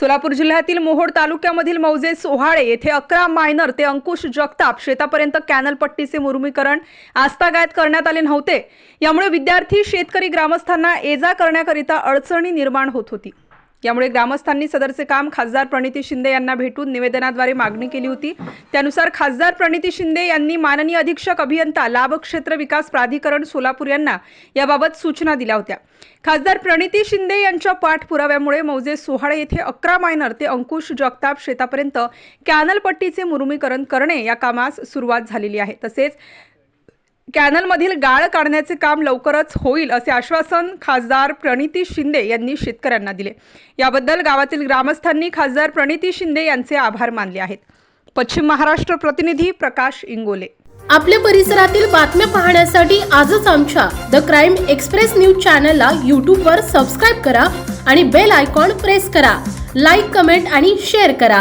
सोलापूर जिल्ह्यातील मोहोड तालुक्यामधील मौजे सोहाळे येथे अकरा मायनर ते अंकुश जगताप शेतापर्यंत कॅनल पट्टीचे मुरुमीकरण आस्थागायत करण्यात आले नव्हते. यामुळे विद्यार्थी शेतकरी ग्रामस्थांना ये जा करण्याकरिता अडचणी निर्माण होत होती. यामुळे ग्रामस्थांनी सदरचे काम खासदार प्रणिती शिंदे यांना भेटून निवेदनाद्वारे मागणी केली होती. त्यानुसार खासदार प्रणिती शिंदे यांनी माननीय अधीक्षक अभियंता लाभ क्षेत्र विकास प्राधिकरण सोलापूर यांना याबाबत सूचना दिल्या होत्या. खासदार प्रणिती शिंदे यांच्या पाठपुराव्यामुळे मौजे सोहाळे येथे अकरा मायनर ते अंकुश जगताप शेतापर्यंत कॅनलपट्टीचे मुरुमीकरण करणे या कामास सुरुवात झालेली आहे. तसेच कॅनलमधील गाळ काढण्याचे काम लवकरच होईल असे आश्वासन खासदार प्रणिती शिंदे यांनी शेतकऱ्यांना दिले. याबद्दल गावातील ग्रामस्थांनी खासदार प्रणिती शिंदे यांचे आभार मानले आहेत. पश्चिम महाराष्ट्र प्रतिनिधी प्रकाश इंगोले. आपल्या परिसरातील बातम्या पाहण्यासाठी आजच आमच्या द क्राईम एक्सप्रेस न्यूज चॅनलला यूट्यूबवर सबस्क्राईब करा आणि बेल आयकॉन प्रेस करा. लाईक कमेंट आणि शेअर करा.